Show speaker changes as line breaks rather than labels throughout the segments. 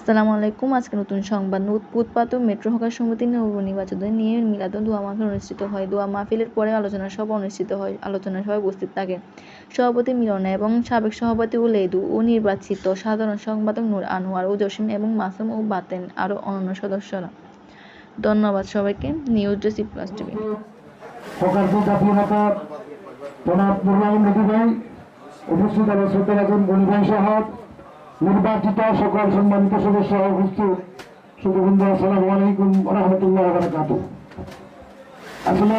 আসসালামু আলাইকুম। আজকে নতুন সংবাদ উৎপাত মেট্রো হকার সমিতি নবনির্বাচন নিয়ে মিলাদ দোয়া মাহফিল অনুষ্ঠিত হয়। দোয়া মাহফিলের পরে আলোচনা সভা অনুষ্ঠিত হয়। আলোচনা সভায় উপস্থিত থাকে সভাপতি মিলনা এবং সাবেক সভাপতি ও লেদু ও নির্বাচিত সাধারণ সম্পাদক নূর আনোয়ার ও জসিম এবং মাসুম ও বাতেন, আরও অন্যান্য সদস্যরা। ধন্যবাদ সবাইকে।
News desk plus TV. উপস্থিত আলো শ্রোতা রাজন গনি ভাই সহ নির্বাচিত সকল সম্মানিত সদস্য উপস্থিত। সুখবন্ধু আসসালামু আলাইকুম রহমতুল্লাহ বারাকাতু আসলে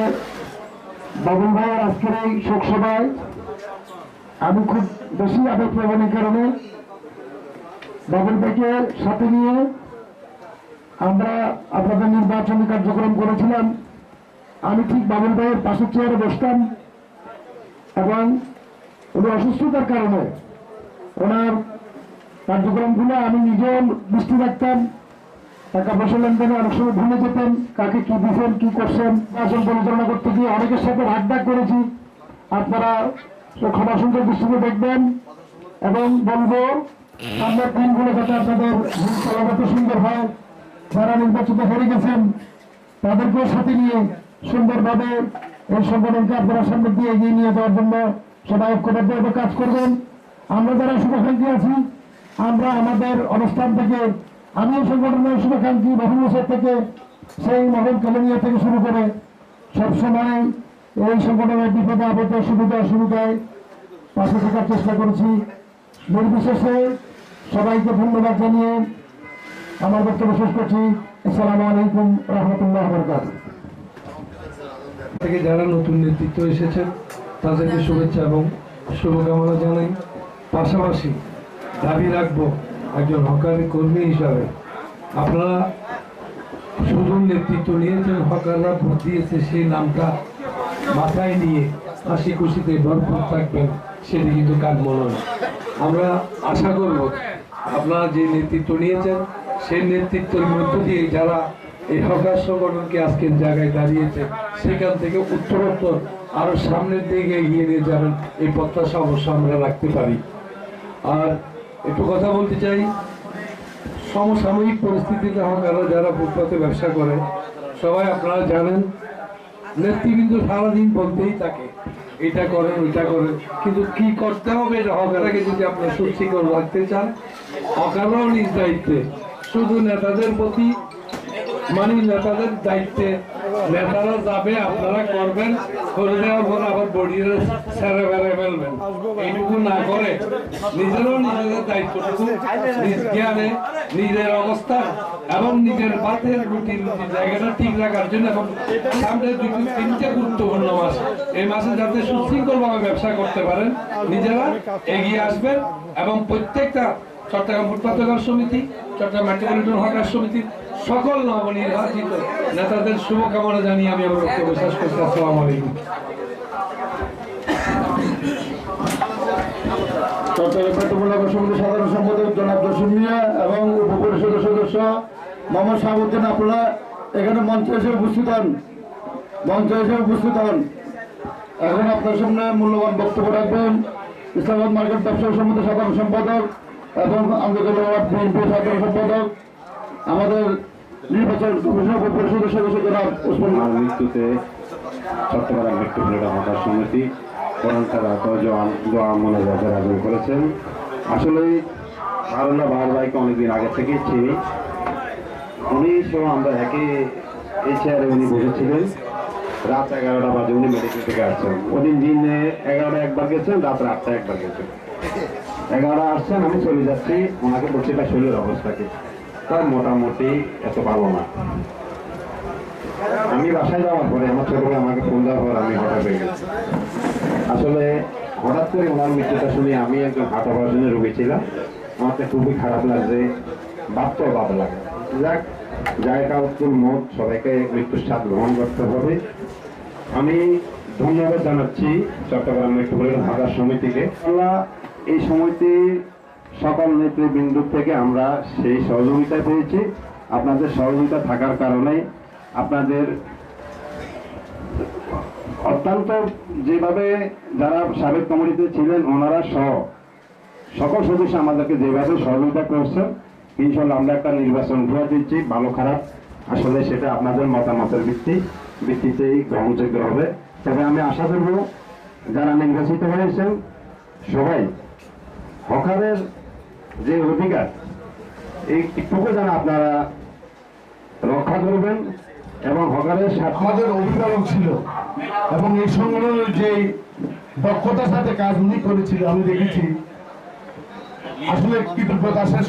বাবুল ভাইয়ের আজকের এই শোকসভায় আমি খুব বেশি আবেগপ্রবণের কারণে বাবুল ভাইকে সাথে নিয়ে আমরা আপনাদের নির্বাচনী কার্যক্রম করেছিলাম। আমি ঠিক বাবুল ভাইয়ের পাশের চেয়ারে বসতাম এবং উনি অসুস্থতার কারণে ওনার কার্যক্রমগুলো আমি নিজেও দৃষ্টি রাখতাম, টাকা পয়সা লেনদেনে অনেক সময় ভুলে যেতেন কাকে কি দিচ্ছেন কি করছেন আসন পরিচালনা করতে গিয়ে অনেকের সাথে ভাগ করেছি। আপনারা ক্ষমা সুন্দর দৃষ্টিতে দেখবেন এবং বলব, সামনের দিনগুলো যাতে আপনাদের চলাগত সুন্দর হয়, যারা নির্বাচিত হয়ে গেছেন, তাদেরকেও সাথে নিয়ে সুন্দরভাবে এই সংগঠনকে আপনারা সামনে দিয়ে এগিয়ে নিয়ে যাওয়ার জন্য সবাই ঐক্যবদ্ধভাবে কাজ করবেন। আমরা যারা শুভাকাঙ্ক্ষী আছি আমরা আমাদের অনুষ্ঠান থেকে, আমিও সংগঠনের শুভাকাঙ্ক্ষী বছর থেকে, সেই মহল কেলেনিয়া থেকে শুরু করে সবসময় এই সংগঠনের বিপদে আপদে, সুবিধা অসুবিধায় পাশে থাকার চেষ্টা করেছি। নির্বিশেষে সবাইকে ধন্যবাদ জানিয়ে আমার বক্তব্য শেষ করছি। আসসালামু আলাইকুম রহমতুল্লাহ বরকাত
থেকে যারা নতুন নেতৃত্ব এসেছেন, তাদেরকে শুভেচ্ছা এবং শুভকামনা জানাই। পাশাপাশি দাবি রাখব একজন হকারি কর্মী হিসাবে। আপনারা শুধু নেতৃত্ব নিয়েছেন, হকাররা ভোট দিয়েছে, সেই নামটা মাথায় নিয়ে হাসি খুশিতে ভরপুর থাকবেন, সেটি কিন্তু কাম্য নয়। আমরা আশা করব আপনারা যে নেতৃত্ব নিয়েছেন, সেই নেতৃত্বের মধ্য দিয়ে যারা এই হকার সংগঠনকে আজকের জায়গায় দাঁড়িয়েছে, সেখান থেকে উত্তরোত্তর আরও সামনের দিকে এগিয়ে নিয়ে যাবেন, এই প্রত্যাশা অবশ্য আমরা রাখতে পারি। আর একটু কথা বলতে চাই। সমসাময়িক পরিস্থিতিতে হকাররা যারা ফুটপাতে ব্যবসা করে, সবাই আপনারা জানেন, নেতৃবৃন্দ সারাদিন বলতেই থাকে, এটা করেন, ওইটা করেন। কিন্তু কি করতে হবে এটা হকারাকে যদি আপনার সুশিকর রাখতে চান হকাররাও নিজ দায়িত্বে। শুধু নেতাদের প্রতি মানে নেতাদের দায়িত্বে নেতারা যাবে, আপনারা করবেন। করে দেওয়ার পর আবার বডির সেরে বেড়ে ফেলবেন। এইটুকু না করে নিজেরও নিজেদের দায়িত্বটুকু, নিজ জ্ঞানে, নিজের অবস্থা এবং নিজের বাতের রুটি রুটি জায়গাটা ঠিক রাখার জন্য এবং সামনে দুটি তিনটে গুরুত্বপূর্ণ মাস। এই মাসে যাতে সুশৃঙ্খলভাবে ব্যবসা করতে পারেন, নিজেরা এগিয়ে আসবেন এবং প্রত্যেকটা চট্টগ্রাম হকার সমিতি, চট্টগ্রাম মেট্রোপলিটন হকার সমিতির সকল নবনির্বাচিত নেতাদের শুভকামনা জানিয়ে আমি আমার বক্তব্য শেষ করছি। আসসালামু আলাইকুম।
সাধারণ সম্পাদক জনাব এবং সদস্য এখানে হন। এখন আপনার সামনে মূল্যবান বক্তব্য রাখবেন। ইসলামাবাদ মার্কেট ব্যবসায়ী সমিতির সাধারণ সম্পাদক এবং বিএনপি সাধারণ সম্পাদক। আমাদের নির্বাচন কমিশন পরিষদের সদস্য জনাব ওসমান
মৃত্যুতে চট্টগ্রাম মেট্রোপলিটন হকার সমিতি। কোরআন তারা দোয়া মোনাজাতের আয়োজন করেছেন। আসলে হারুল্লাহ বাহার ভাইকে অনেকদিন আগে থেকেই চিনি উনি সহ আমরা একে এই চেয়ারে উনি বসেছিলেন। রাত এগারোটা বাজে উনি মেডিকেল থেকে আসছেন। ওদিন দিনে এগারোটা একবার গেছেন রাত আটটা একবার গেছেন। এগারোটা আসছেন আমি চলে যাচ্ছি। ওনাকে বলছি তার শরীরের অবস্থা মোটামুটি এত পাবো না। আমি বাসায় যাওয়ার পরে আমার ছোট ভাই আমাকে ফোন দেওয়ার পর আমি হঠাৎ হয়ে গেছি। আসলে হঠাৎ করে ওনার মৃত্যুটা শুনে আমি একজন হার্ট অপারেশনের রোগী ছিলাম। আমাকে খুবই খারাপ লাগছে, বাস্তব বাদ লাগে। যাক, জায়গা, উত্তর, মত, সবাইকে মৃত্যুর স্বাদ গ্রহণ করতে হবে। আমি ধন্যবাদ জানাচ্ছি চট্টগ্রাম মেট্রোপলিটন হাজার সমিতিকে। এই সমিতি সকল নেতৃবৃন্দ থেকে আমরা সেই সহযোগিতা পেয়েছি। আপনাদের সহযোগিতা থাকার কারণে আপনাদের অত্যন্ত যেভাবে যারা সাবেক কমিটিতে ছিলেন, ওনারা সহ সকল সদস্য আমাদেরকে যেভাবে সহযোগিতা করছেন
ইনশাল্লাহ আমরা একটা নির্বাচন ঘুরে দিচ্ছি, ভালো খারাপ। আসলে সেটা আপনাদের মতামতের ভিত্তি, ভিত্তিতেই গ্রহণযোগ্য হবে। তবে আমি আশা করব, যারা নির্বাচিত হয়েছেন, সবাই হকারের যে অধিকার এইটুকু যেন আপনারা রক্ষা করবেন এবং হকারের
আমাদের অভিভাবক ছিল এবং এই সংগঠনের যে দক্ষতার সাথে কাজ উনি করেছিল, আমি দেখেছি। আসলে কৃতজ্ঞতা শেষ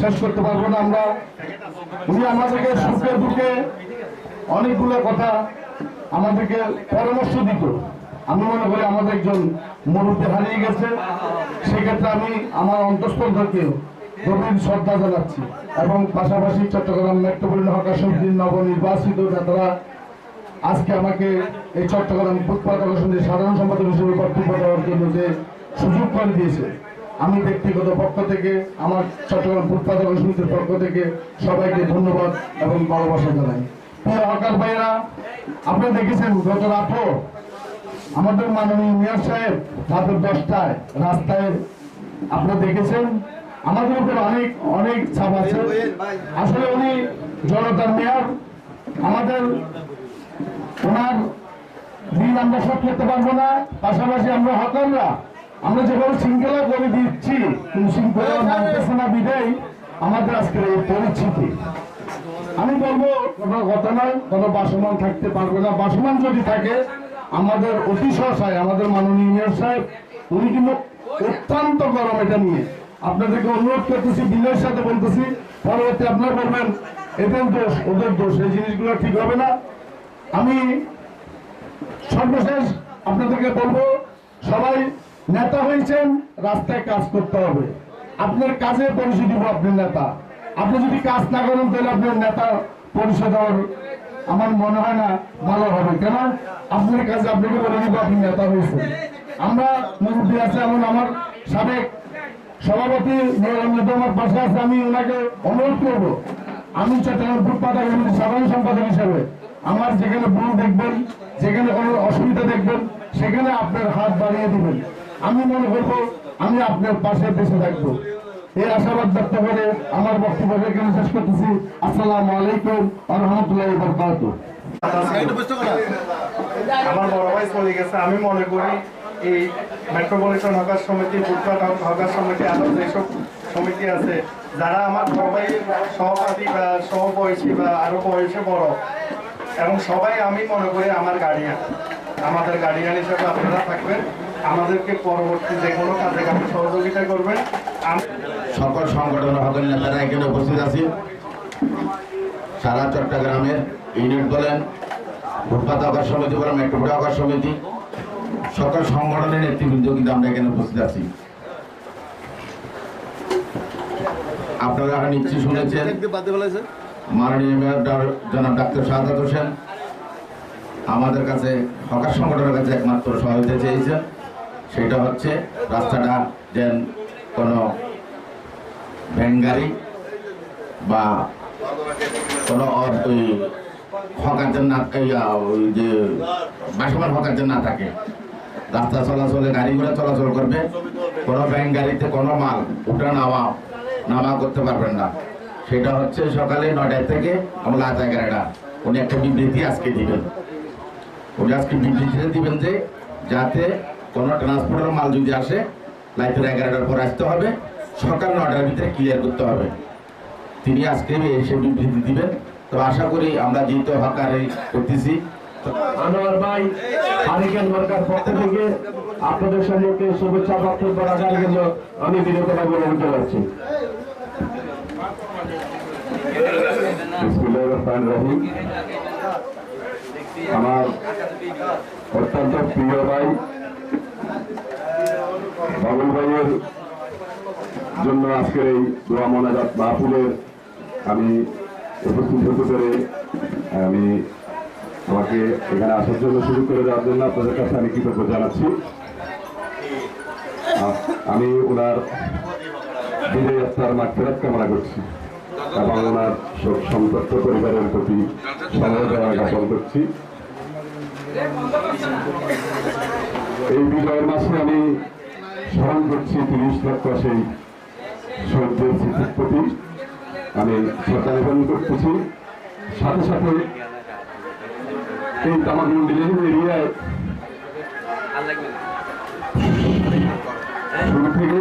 শেষ করতে পারব না আমরা। উনি আমাদেরকে সুখে দুঃখে অনেকগুলো কথা আমাদেরকে পরামর্শ দিত। আমি মনে করি আমাদের একজন মুরব্বী হারিয়ে গেছে। সেক্ষেত্রে আমি আমার অন্তঃস্থল থেকে গভীর শ্রদ্ধা জানাচ্ছি এবং পাশাপাশি চট্টগ্রাম মেট্রোপলিটন হকার সমিতির নবনির্বাচিত নেতারা আজকে আমাকে এই চট্টগ্রাম ফুটপাত সমিতির সাধারণ সম্পাদক হিসেবে কর্তব্য দেওয়ার জন্য যে সুযোগ করে দিয়েছে, আমি ব্যক্তিগত পক্ষ থেকে, আমার চট্টগ্রাম ফুটপাত সমিতির পক্ষ থেকে সবাইকে ধন্যবাদ এবং ভালোবাসা জানাই। হকার ভাইরা আপনি দেখেছেন গত রাতও আমাদের মাননীয় মেয়র সাহেব রাতের দশটায় রাস্তায় আপনারা দেখেছেন? আমাদের উপর অনেক অনেক চাপ আছে। আসলে উনি জনতার মেয়র। আমাদের ওনার দিন আমরা সব করতে পারব না। পাশাপাশি আমরা হকাররা আমরা যেভাবে শৃঙ্খলা করে দিচ্ছি কিন্তু শৃঙ্খলা মানতেছে না বিদায় আমাদের আজকের এই পরিস্থিতি। আমি বলব কোনো কথা নয় কোনো বাসমান থাকতে পারবে না। বাসমান যদি থাকে আমাদের অতি সহসায় আমাদের মাননীয় মেয়র সাহেব, উনি কিন্তু অত্যন্ত গরম এটা নিয়ে। আপনাদেরকে অনুরোধ করতেছি, বিনয়ের সাথে বলতেছি, পরবর্তী আপনারা বলবেন, এদের দোষ, ওদের দোষ, এই জিনিসগুলো ঠিক হবে না। আমি সর্বশেষ আপনাদেরকে বলব, সবাই নেতা হয়েছেন, রাস্তায় কাজ করতে হবে। আপনার কাজে পরিচয় দিব আপনার নেতা। আপনি যদি কাজ না করেন, তাহলে আপনার নেতা দেওয়ার আমার মনে হয় না ভালো হবে। কেন? আপনার কাজে আপনাকে বলে দিব আপনি নেতা হয়েছেন আমরা মুরব্বী আছে এমন আমার সাবেক সভাপতি আমার পাশে আছে, আমি ওনাকে অনুরোধ করব, আমি চট্টগ্রাম ফুটপাত সাধারণ সম্পাদক হিসেবে আমার যেখানে ভুল দেখবেন, যেখানে কোনো অসুবিধা দেখবেন, সেখানে আপনার হাত বাড়িয়ে দিবেন। আমি মনে করব, আমি আপনার পাশে বেঁচে থাকব। এই আশাবাদ ব্যক্ত করে আমার বক্তব্য এখানে শেষ করতেছি। আসসালামু আলাইকুম আ রহমতুল্লাহ বরকাত
আমার বড় ভাই চলে গেছে। আমি মনে করি এই মেট্রোপলিটন হকার সমিতি ফুটপাত হকার সমিতি আরও যেসব সমিতি আছে, যারা আমার সবাই সহপাঠী বা সহবয়সী বা আরও বয়সে বড়, এবং সবাই আমি মনে করি আমার গার্ডিয়ান আমাদের গার্ডিয়ান হিসেবে আপনারা থাকবেন। আমাদেরকে পরবর্তী যে কোনো কাজে কাজে সহযোগিতা করবেন।
সকল সংগঠন হকের নেতারা এখানে উপস্থিত আছি। সারা চট্টগ্রামের ইউনিট বলেন ফুটপাত হকার সমিতি বলেন মেট্রোপোল হকার সমিতি, সকল সংগঠনের নেতৃবৃন্দ কিন্তু আমরা এখানে উপস্থিত আছি। আপনারা নিশ্চয়ই শুনেছেন, মাননীয় মেয়র জনাব ডাক্তার শাহাদ হোসেন আমাদের কাছে, হকার সংগঠনের কাছে একমাত্র সহায়তা চেয়েছেন, সেটা হচ্ছে রাস্তাটা যেন কোনো ভ্যানগাড়ি বা কোনো হকারদের না ওই যে বাসমান হকারদের না থাকে। রাস্তা চলাচলে, গাড়িগুলো চলাচল করবে, কোনো ব্যাংক গাড়িতে কোনো মাল উঠা নামা নামা করতে পারবেন না। সেটা হচ্ছে সকালে নয়টায় থেকে আমরা এগারোটা। উনি একটা বিবৃতি আজকে দিবেন। উনি আজকে বিবৃতিতে দিবেন যে, যাতে কোনো ট্রান্সপোর্টের মাল যদি আসে রাতের এগারোটার পর আসতে হবে। সকাল নটার ভিতরে ক্লিয়ার করতে হবে। তিনি আজকে এসে বিবৃতি দিবেন। তো আশা করি আমরা যেহেতু হকারে করতেছি
ভাই। থেকে আপনাদের শুভেচ্ছা আমি
রহমানির রহিম। আমার অত্যন্ত প্রিয় ভাই বাবুল ভাইয়ের জন্য আজকের এই দোয়া মোনাজাত মাহফিলের আমি উপস্থিত হতে পেরে, আমি আমাকে এখানে আসার জন্য শুরু করে দেওয়ার জন্য আপনাদের কাছে আমি কৃতজ্ঞ জানাচ্ছি। আমি ওনার বিজয় যাত্রার মাঠ কামনা করছি এবং ওনার শোক সন্তপ্ত পরিবারের প্রতি সমবেদনা জ্ঞাপন করছি। এই বিজয়ের মাসে আমি স্মরণ করছি তিরিশ লক্ষ সেই শহীদদের স্মৃতির প্রতি
আমি শ্রদ্ধা নিবেদন করতেছি। সাথে সাথে এই তামাক মন্দিরের এরিয়ায় শুরু থেকে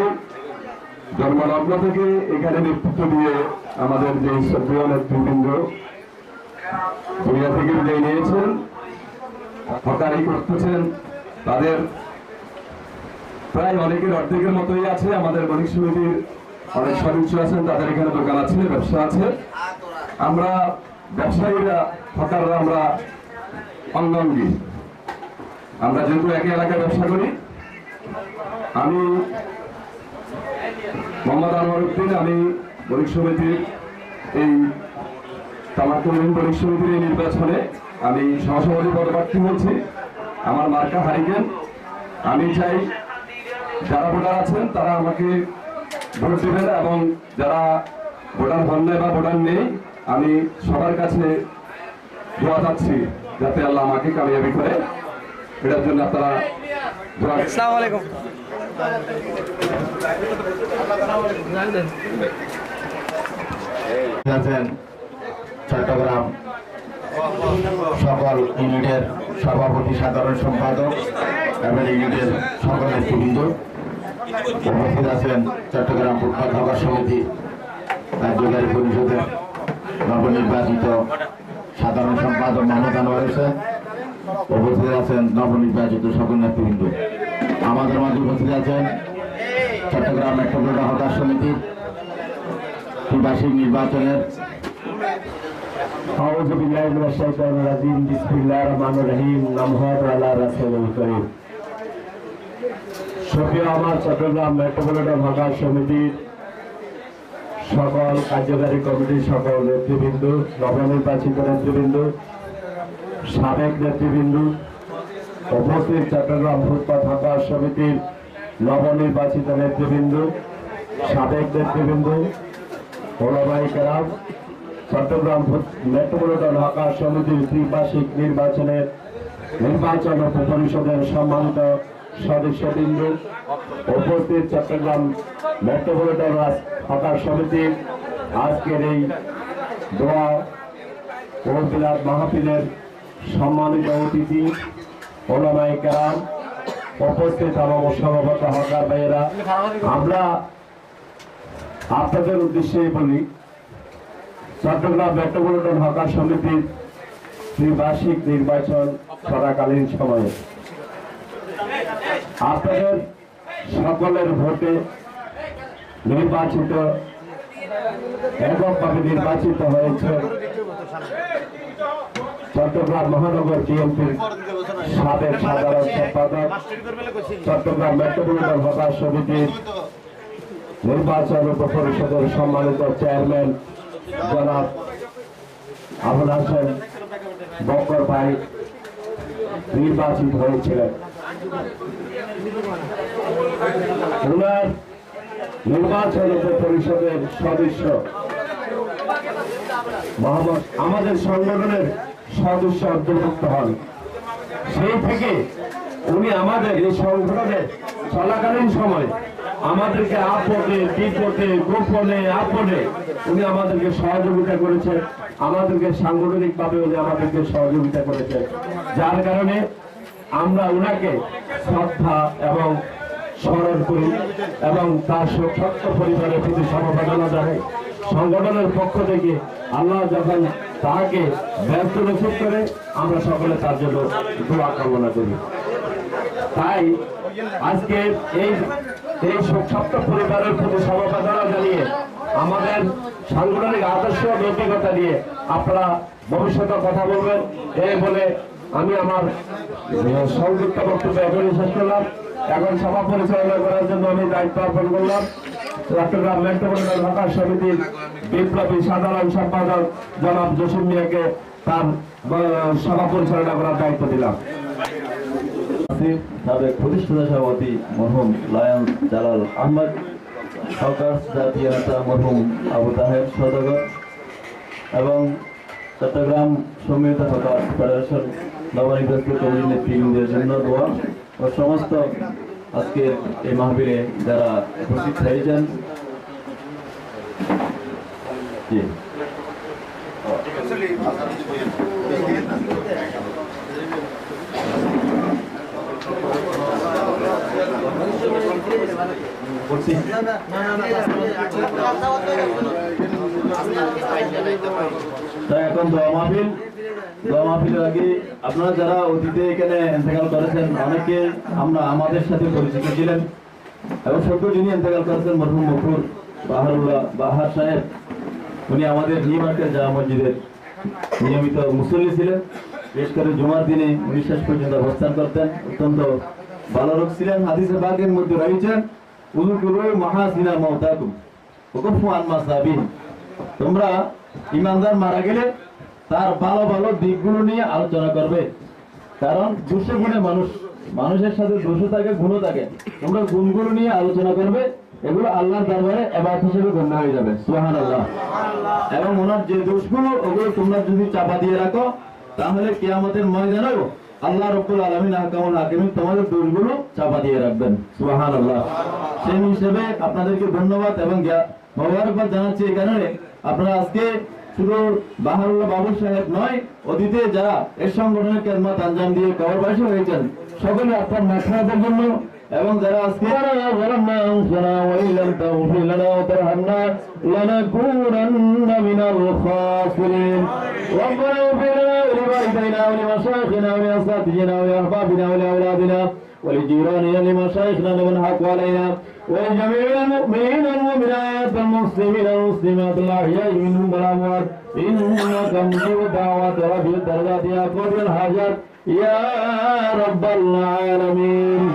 জন্মলগ্ন থেকে এখানে নেতৃত্ব দিয়ে আমাদের যে সক্রিয় নেতৃবৃন্দ, দুনিয়া থেকে বিদায় নিয়েছেন, হকারি করতেছেন তাদের প্রায় অনেকের অর্ধেকের মতোই আছে, আমাদের বণিক সমিতির অনেক সদস্য আছেন, তাদের এখানে দোকান আছে, ব্যবসা আছে। আমরা ব্যবসায়ীরা, হকাররা আমরা অঙ্গাঙ্গী। আমরা যেহেতু একই এলাকায় ব্যবসা করি, আমি মোহাম্মদ আনোয়ার উদ্দিন, আমি বণিক সমিতির এই তামাকুল বণিক সমিতির এই নির্বাচনে আমি সহসভাপতি পদপ্রার্থী হয়েছি। আমার মার্কা হারিকেন আমি চাই যারা ভোটার আছেন তারা আমাকে ভোট দেবেন এবং যারা ভোটার হন নাই বা ভোটার নেই আমি সবার কাছে দোয়া চাচ্ছি যাতে আল্লাহ আমাকে কামিয়াবি করে। এটার জন্য আপনারা দোয়া
আছেন চট্টগ্রাম সকল ইউনিটের সভাপতি সাধারণ সম্পাদক এবং ইউনিটের সকল নেতৃবৃন্দ উপস্থিত আছেন চট্টগ্রাম ফুটবল হকার সমিতি কার্যকারী পরিষদের নবনির্বাচিত সাধারণ সম্পাদক মোহাম্মদ আনোয়ার হোসেন। উপস্থিত আছেন নবনির্বাচিত সকল নেতৃবৃন্দ। আমাদের মাঝে উপস্থিত আছেন চট্টগ্রাম মেট্রোপলিটন হকার সমিতির ত্রিবার্ষিক নির্বাচনের
أعوذ بالله من الشيطان الرجيم بسم الله الرحمن الرحيم نمهد على رسول الكريم সফিয়া আমার চট্টগ্রাম মেট্রোপলিটন হকার সমিতির সকল কার্যকারী কমিটির সকল নেতৃবৃন্দ নবনির্বাচিত নেতৃবৃন্দ সাবেক নেতৃবৃন্দ উপস্থিত চট্টগ্রাম ফুটপাত হকার সমিতির নবনির্বাচিত নেতৃবৃন্দ সাবেক নেতৃবৃন্দ ওলামাই কেরাম চট্টগ্রাম মেট্রোপলিটন হকার সমিতির ত্রিবার্ষিক নির্বাচনের নির্বাচন ও পরিষদের সম্মানিত সদস্যবৃন্দ উপস্থিত চট্টগ্রাম মেট্রোপলিটন হকার সমিতির আজকের এই দোয়া ও বিলাদ মাহফিলের সম্মানিত অতিথি ওলামাই কেরাম, উপস্থিত আমার সভাপত হকার ভাইয়েরা। আমরা আপনাদের উদ্দেশ্যে বলি চট্টগ্রাম মেট্রোপলিটন হকার সমিতির ত্রিবার্ষিক নির্বাচন চলাকালীন সময়ে। আপনাদের সকলের ভোটে নির্বাচিত, এককভাবে নির্বাচিত হয়েছে চট্টগ্রাম মহানগর বিএনপির সাবেক সাধারণ সম্পাদক, চট্টগ্রাম মেট্রোপলিটন হকার সমিতির নির্বাচন উপপরিষদের সম্মানিত চেয়ারম্যান জনাব ভাই নির্বাচিত হয়েছিলেন। ওনার নির্বাচন পরিষদের সদস্য আমাদের সংগঠনের সদস্য অন্তর্ভুক্ত হন। সেই থেকে উনি আমাদের এই সংগঠনের চলাকালীন সময় আমাদেরকে আপদে, বিপদে, গোপনে, আপদে উনি আমাদেরকে সহযোগিতা করেছেন আমাদেরকে সাংগঠনিক ভাবে উনি আমাদেরকে সহযোগিতা করেছেন যার কারণে আমরা উনাকে শ্রদ্ধা এবং স্মরণ করি এবং তার সত্য পরিবারের প্রতি সমবেদনা জানাই। সংগঠনের পক্ষ থেকে আল্লাহ যখন তাকে ব্যস্ত রসিদ করে, আমরা সকলে তার জন্য দোয়া কামনা করি। তাই আজকে এই এই সত্য পরিবারের প্রতি সমবেদনা জানিয়ে, আমাদের সাংগঠনিক আদর্শ নৈতিকতা নিয়ে আপনারা ভবিষ্যতে কথা বলবেন। এই বলে আমি আমার সংযুক্ত বক্তব্য এখনই শেষ করলাম। এখন সভা পরিচালনা করার জন্য আমি দায়িত্ব অর্পণ করলাম। চট্টগ্রাম মেট্রোপলিটন হকার সমিতির বিপ্লবী সাধারণ সম্পাদক জনাব জসিম মিয়াকে তার সভা পরিচালনা করার দায়িত্ব দিলাম।
আসিফ সাবেক প্রতিষ্ঠাতা সভাপতি মরহুম লায়ন জালাল আহমদ, সরকার জাতীয় নেতা মরহুম আবু তাহের সদগর এবং চট্টগ্রাম সম্মিলিত সরকার ফেডারেশন নবনির্বাচিত কমিটির নেতৃবৃন্দের জন্য দোয়া ও সমস্ত আজকের এই মাহবিলে যারা উপস্থিত হয়েছেন জি বলছি তা এখন দোয়া মাহফিল, দোয়া মাহফিলের আগে আপনারা যারা অতীতে এখানে ইন্তেকাল করেছেন, অনেকে আমরা আমাদের সাথে পরিচিত ছিলেন। এবং সত্য যিনি ইন্তেকাল করেছেন, মরহুম মফুর বাহারুল্লাহ বাহার সাহেব, উনি আমাদের নিউ মার্কেট জামা মসজিদের নিয়মিত মুসল্লি ছিলেন। বিশেষ করে জুমার দিনে উনি শেষ পর্যন্ত অবস্থান করতেন। অত্যন্ত ভালো লোক ছিলেন হাদিসে বাগের মধ্যে রয়েছেন। তোমরা ইমানদার মারা গেলে তার ভালো ভালো দিকগুলো নিয়ে আলোচনা করবে। কারণ দোষে গুণে মানুষ। মানুষের সাথে দোষও থাকে, গুণও থাকে। তোমরা গুণগুলো নিয়ে আলোচনা করবে। এগুলো আল্লাহর দরবারে এবার হিসেবে গণ্য হয়ে যাবে। সুহান আল্লাহ এবং ওনার যে দোষগুলো, ওগুলো তোমরা যদি চাপা দিয়ে রাখো, তাহলে কিয়ামতের ময়দানেও আল্লাহ রব্বুল আলমিন আহকামুল হাকিমিন তোমাদের দোষগুলো চাপা দিয়ে রাখবেন সুহান আল্লাহ সেই হিসেবে আপনাদেরকে ধন্যবাদ এবং জ্ঞা- মোবারকবাদ জানাচ্ছি এই কারণে আপনারা আজকে শুধু বাহারুল্লাহ বাবু সাহেব নয় অতীতে যারা এর সংগঠনের কেদমত আঞ্জাম দিয়ে কবরবাসী হয়েছেন সকলে আপনার মাথার জন্য এবং যারা আজকে ظلمنا أنفسنا وإن لم تغفر لنا وترحمنا لنكونن من الخاسرين ربنا اغفر لنا ولوالدينا ولمشايخنا ولأساتذتنا ولأحبابنا ولأولادنا ولجيراننا لمشايخنا لمن حق علينا. ولجميع المؤمنين والمؤمنات والمسلمين والمسلمات الأحياء منهم والأموات. إنك مجيب الدعوات ورفع الدرجات يا قاضي الحاجات. يا رب العالمين.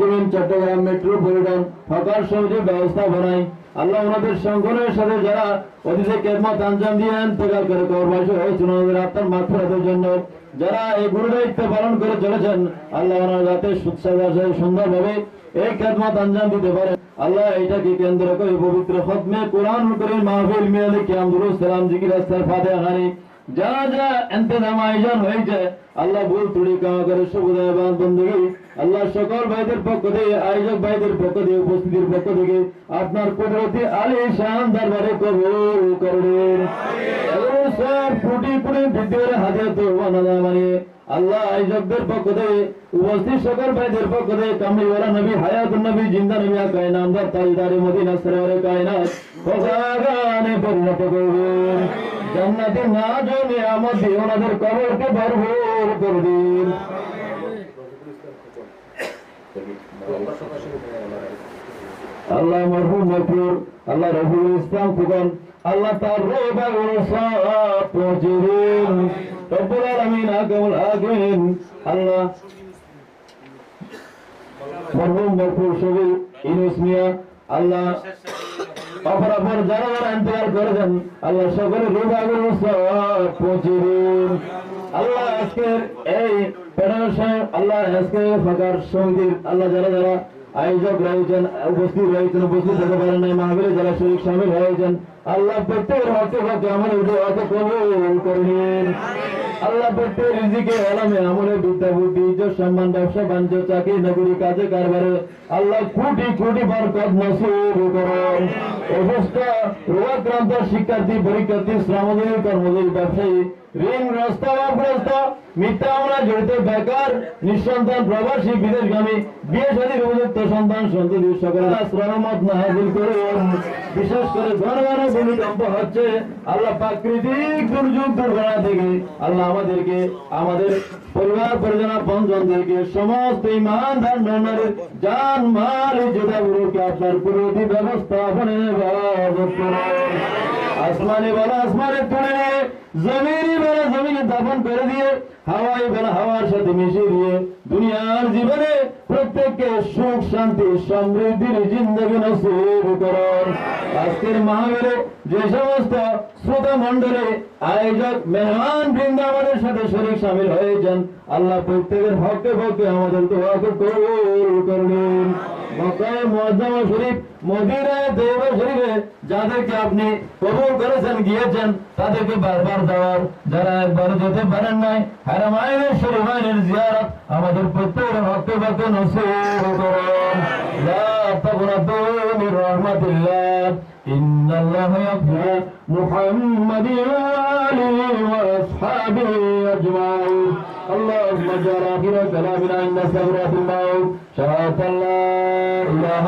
করিম চট্টগ্রাম মেট্রোপলিটন হকার সমিতির ব্যবস্থাপনায় আল্লাহ ওনাদের সংগঠনের সাথে যারা অতীতে কেদমত আঞ্জাম দিয়ে করে কবরবাসী হয়েছিল ওনাদের আত্মার মাগফিরাতের জন্য যারা এই গুরু দায়িত্ব পালন করে চলেছেন, আল্লাহ ওনার যাতে সুন্দরভাবে এই খেদমত আঞ্জাম দিতে পারেন আল্লাহ এটাকে কেন্দ্র করে পবিত্র খতমে কোরআন করে মাহফিল মিয়ালে কিয়াম সালাম জিকির আস্তার ফাতিহা খানি যা যা এন্তেজাম আয়োজন হয়েছে আল্লাহ ভুল ত্রুটি ক্ষমা করে সুবিধায় বন্ধুগি আল্লাহ সকল ভাইদের পক্ষ থেকে, আয়োজক ভাইদের পক্ষ থেকে, উপস্থিতির পক্ষ থেকে আপনার কুদরতি আলী শান দরবারে কবুল করবেন। এবং সব কোটি কোটি বৃদ্ধির হাতে মানিয়ে আল্লাহ আয়োজকদের পক্ষ থেকে, উপস্থিত সকল ভাইদের পক্ষ থেকে, কামলিওয়ালা নবী, হায়াত নবী, জিন্দা নবী আকাই নামদার তাজদারে মদিনা সরোয়ারে কায়নাত পরিণত করবেন। জান্নাতি না জমে আমাদের ওনাদের কবরকে ভরপুর করে দিন। আল্লাহ মরহুম মকরুর আল্লাহ রহুল ইসলাম ফুকন, আল্লাহ তার রোবা সব পৌঁছে রব্বুল আলামিন আকামুল আকিন আল্লাহ মরহুম মকরুর ছবি ইনুস মিয়া, আল্লাহ অপর অপর যারা যারা ইন্তজার করেছেন, আল্লাহ সকলে রোবাগুলো সব পৌঁছে দিন। আল্লাহ আজকের এই ফেডারেশন আল্লাহ আজকে ফাঁকার সমিতির আল্লাহ যারা যারা আয়োজক রয়েছেন, উপস্থিত রয়েছেন, উপস্থিত হতে পারেন নাই মাহবিলে যারা শরীর সামিল হয়েছেন, আল্লাহ প্রত্যেকের হকে হকে আমাদের দোয়াকে কবুল করে নিন। আল্লাহ প্রত্যেক রিজিকে আলামে আমলে বিদ্যা, বুদ্ধি, ইজ্জত, সম্মান, ব্যবসা, বাণিজ্য, চাকরি, নগরী, কাজে, কারবারে আল্লাহ কোটি কোটি বরকত নসিব করুন। অসুস্থ, রোগাক্রান্ত শিক্ষার্থী, পরীক্ষার্থী, শ্রমজীবী, কর্মজীবী, ব্যবসায়ী মিথ্যা আমরা জড়িত বেকার, নিঃসন্তান, প্রবাসী বিয়ে সন্তান সন্ততি সকলে শ্রমত নাহাজিল করুন বিশেষ করে ভূমিকম্প হচ্ছে, আল্লাহ প্রাকৃতিক দুর্যোগ দুর্ঘটনা থেকে আল্লাহ আমাদেরকে, আমাদের পরিবার, পরিজন পঞ্চনদেরকে সমস্ত ইমান, ধান ধর্মের জান, মাল যোধাগুলোকে আপনার পুরোটি ব্যবস্থাপনে আসমানে বলা, আসমানে তুলে নিয়ে জমিনে বলা জমিনে দাফন করে দিয়ে হাওয়াই বলা হাওয়ার সাথে মিশিয়ে দিয়ে, দুনিয়ার জীবনে প্রত্যেককে সুখ, শান্তি, সমৃদ্ধির জিন্দগি নসিব করুন আজকের মাহবীরে যে সমস্ত শ্রোতা মন্ডলে আয়োজক, মেহমান বৃন্দ আমাদের সাথে শরীর সামিল হয়েছেন, আল্লাহ প্রত্যেকের হকে ভকে আমাদের দোয়াকে কবুল করুন। মক্কায় মুআজ্জামা শরীফ মদিনায় দেব শরীফে যাদেরকে আপনি কবুল করেছেন গিয়েছেন তাদেরকে বারবার যাওয়ার যারা একবার যেতে পারেন নাই হারামাইনের শরীফাইনের জিয়ারত আমাদের প্রত্যেকের হকে ভকে নসিব করুন লা তাকুনাতু মির রাহমাতিল্লাহ ইন্ন إن الله يغفر محمد وآله وأصحابه أجمعين اللهم اجعل آخر كلامنا عند سكرات الموت شهادة لا إله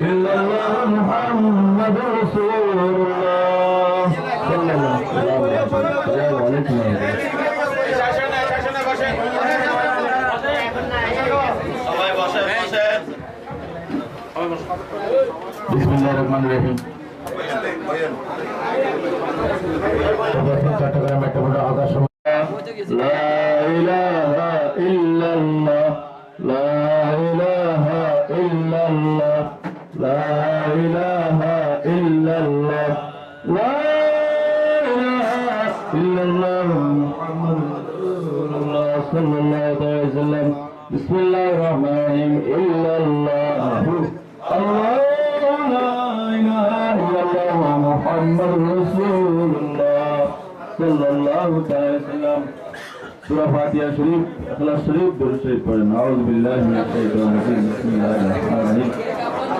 إلا الله محمد رسول الله. صلى الله عليه وسلم بسم الله
الرحمن الرحيم.
لا إله إلا الله. لا إله إلا الله. لا إله إلا الله. محمد رسول الله صلى الله عليه وسلم. بسم الله الرحمن الرحيم. إلا الله. الله لا إله إلا الله. محمد رسول الله صلى الله عليه وسلم. سورة فاتحة شريف إخلاص شريف دور شريف أعوذ بالله من الشيطان الرجيم. بسم الله الرحمن الرحيم.